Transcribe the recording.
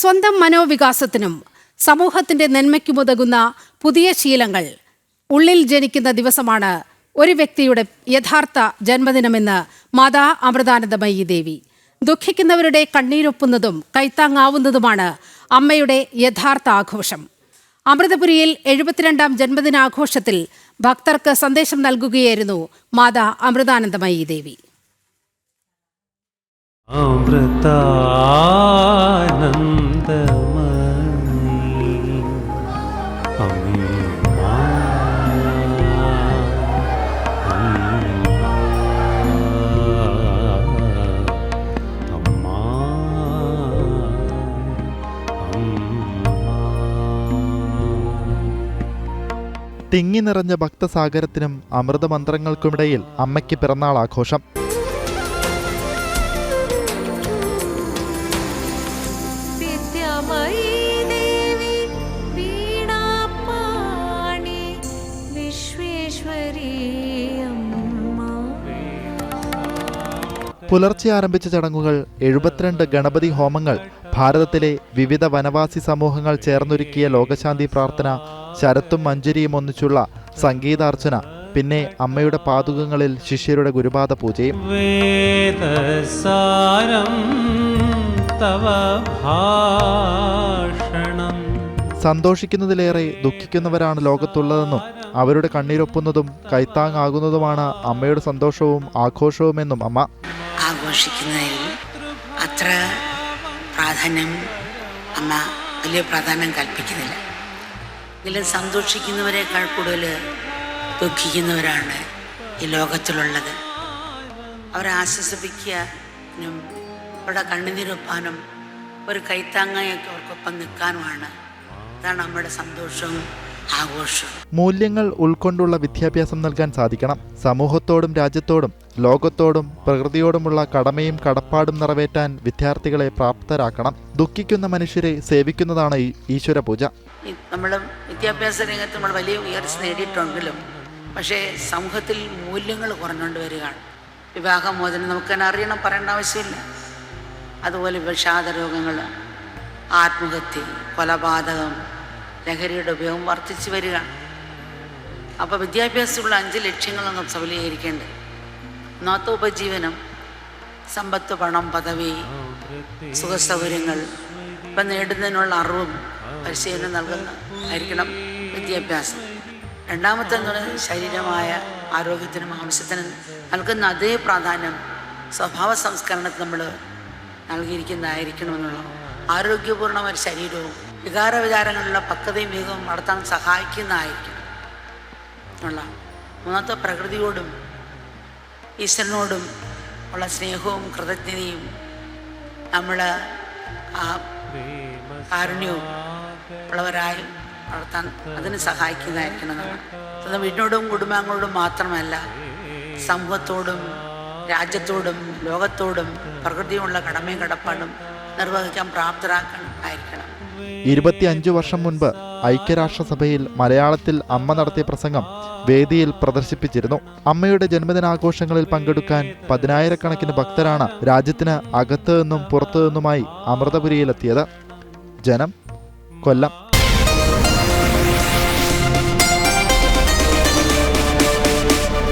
സ്വന്തം മനോവികാസത്തിനും സമൂഹത്തിന്റെ നന്മയ്ക്കുമുതകുന്ന പുതിയ ശീലങ്ങൾ. ഉള്ളിൽ ജനിക്കുന്ന ദിവസമാണ് ഒരു വ്യക്തിയുടെ യഥാർത്ഥ ജന്മദിനമെന്ന് മാതാ അമൃതാനന്ദമയി ദേവി. ദുഃഖിക്കുന്നവരുടെ കണ്ണീരൊപ്പുന്നതും കൈത്താങ്ങാവുന്നതുമാണ് അമ്മയുടെ യഥാർത്ഥ ആഘോഷം. അമൃതപുരിയിൽ എഴുപത്തിരണ്ടാം ജന്മദിനാഘോഷത്തിൽ ഭക്തർക്ക് സന്ദേശം നൽകുകയായിരുന്നു മാതാ അമൃതാനന്ദമയി ദേവി. അമൃതാനന്ദമയി തിങ്ങി നിറഞ്ഞ ഭക്തസാഗരത്തിനും അമൃതമന്ത്രങ്ങൾക്കുമിടയിൽ അമ്മയ്ക്ക് പിറന്നാൾ ആഘോഷം പുലർച്ചെ ആരംഭിച്ച ചടങ്ങുകൾ എഴുപത്തിരണ്ട് ഗണപതി ഹോമങ്ങൾ ഭാരതത്തിലെ വിവിധ വനവാസി സമൂഹങ്ങൾ ചേർന്നൊരുക്കിയ ലോകശാന്തി പ്രാർത്ഥന ശരത്തും മഞ്ജരിയും ഒന്നിച്ചുള്ള സംഗീതാർച്ചന പിന്നെ അമ്മയുടെ പാതുകങ്ങളിൽ ശിഷ്യരുടെ ഗുരുപാദ പൂജയും. സന്തോഷിക്കുന്നതിലേറെ ദുഃഖിക്കുന്നവരാണ് ലോകത്തുള്ളതെന്നും അവരുടെ കണ്ണീരൊപ്പുന്നതും കൈത്താങ്ങാകുന്നതുമാണ് അമ്മയുടെ സന്തോഷവും ആഘോഷവുമെന്നും അമ്മ. ആഘോഷിക്കുന്നതിൽ അത്ര പ്രാധാന്യം അമ്മ വലിയ പ്രാധാന്യം കൽപ്പിക്കുന്നില്ല. എങ്കിലും സന്തോഷിക്കുന്നവരെക്കാൾ കൂടുതൽ ദുഃഖിക്കുന്നവരാണ് ഈ ലോകത്തിലുള്ളത്. അവരെ ആശ്വസിപ്പിക്കാനും അവരുടെ കണ്ണുനീരൊപ്പാനും ഒരു കൈത്താങ്ങയൊക്കെ അവർക്കൊപ്പം നിൽക്കാനുമാണ്. അതാണ് നമ്മുടെ സന്തോഷവും മൂല്യങ്ങൾ ഉൾക്കൊണ്ടുള്ള വിദ്യാഭ്യാസം നൽകാൻ സാധിക്കണം. സമൂഹത്തോടും രാജ്യത്തോടും ലോകത്തോടും പ്രകൃതിയോടുമുള്ള കടമയും കടപ്പാടും നിറവേറ്റാൻ വിദ്യാർത്ഥികളെ പ്രാപ്തരാക്കണം. ദുഃഖിക്കുന്ന മനുഷ്യരെ സേവിക്കുന്നതാണ് ഈശ്വര പൂജ നമ്മൾ വിദ്യാഭ്യാസ രംഗത്ത് നമ്മൾ വലിയ ഉയർച്ച നേടിയിട്ടുണ്ടെങ്കിലും പക്ഷേ സമൂഹത്തിൽ മൂല്യങ്ങൾ കുറഞ്ഞുകൊണ്ട് വരികയാണ്. വിവാഹമോചനം നമുക്ക് തന്നെ അറിയണം പറയേണ്ട ആവശ്യമില്ല. അതുപോലെ വിഷാദരോഗങ്ങൾ ആത്മഹത്യ കൊലപാതകം ലഹരിയുടെ ഉപയോഗം വർദ്ധിച്ചു വരിക. അപ്പോൾ വിദ്യാഭ്യാസമുള്ള അഞ്ച് ലക്ഷ്യങ്ങളൊന്നും സബലീകരിക്കേണ്ടത് ഒന്നാമത്തെ ഉപജീവനം സമ്പത്ത് പണം പദവി സുഖസൗകര്യങ്ങൾ ഇപ്പം നേടുന്നതിനുള്ള അറിവും പരിശീലനം നൽകുന്ന ആയിരിക്കണം വിദ്യാഭ്യാസം. രണ്ടാമത്തെ എന്ന് പറയുന്നത് ശരീരമായ ആരോഗ്യത്തിനും ആവശ്യത്തിനും നൽകുന്ന അതേ പ്രാധാന്യം സ്വഭാവ സംസ്കരണത്തിന് നമ്മൾ നൽകിയിരിക്കുന്നതായിരിക്കണമെന്നുള്ള ആരോഗ്യപൂർണമായ ശരീരവും വികാര വിചാരങ്ങളിലുള്ള പക്വതയും വേഗവും നടത്താൻ സഹായിക്കുന്നതായിരിക്കും. ഉള്ള മൂന്നാമത്തെ പ്രകൃതിയോടും ഈശ്വരനോടും ഉള്ള സ്നേഹവും കൃതജ്ഞതയും നമ്മൾ ആ കാരുണ്യവും ഉള്ളവരായി വളർത്താൻ അതിന് സഹായിക്കുന്നതായിരിക്കണം നമ്മൾ സ്വന്തം വീടിനോടും കുടുംബാംഗങ്ങളോടും മാത്രമല്ല സമൂഹത്തോടും രാജ്യത്തോടും ലോകത്തോടും പ്രകൃതിയുമുള്ള കടമയും കടപ്പാടും നിർവഹിക്കാൻ പ്രാപ്തരാക്കണം ആയിരിക്കണം. ഇരുപത്തിയഞ്ചു വർഷം മുൻപ് ഐക്യരാഷ്ട്രസഭയിൽ മലയാളത്തിൽ അമ്മ നടത്തിയ പ്രസംഗം വേദിയിൽ പ്രദർശിപ്പിച്ചിരുന്നു. അമ്മയുടെ ജന്മദിനാഘോഷങ്ങളിൽ പങ്കെടുക്കാൻ പതിനായിരക്കണക്കിന് ഭക്തരാണ് രാജ്യത്തിന് അകത്തു നിന്നും പുറത്തു നിന്നുമായി അമൃതപുരിയിലെത്തിയത്. ജനം കൊല്ലം.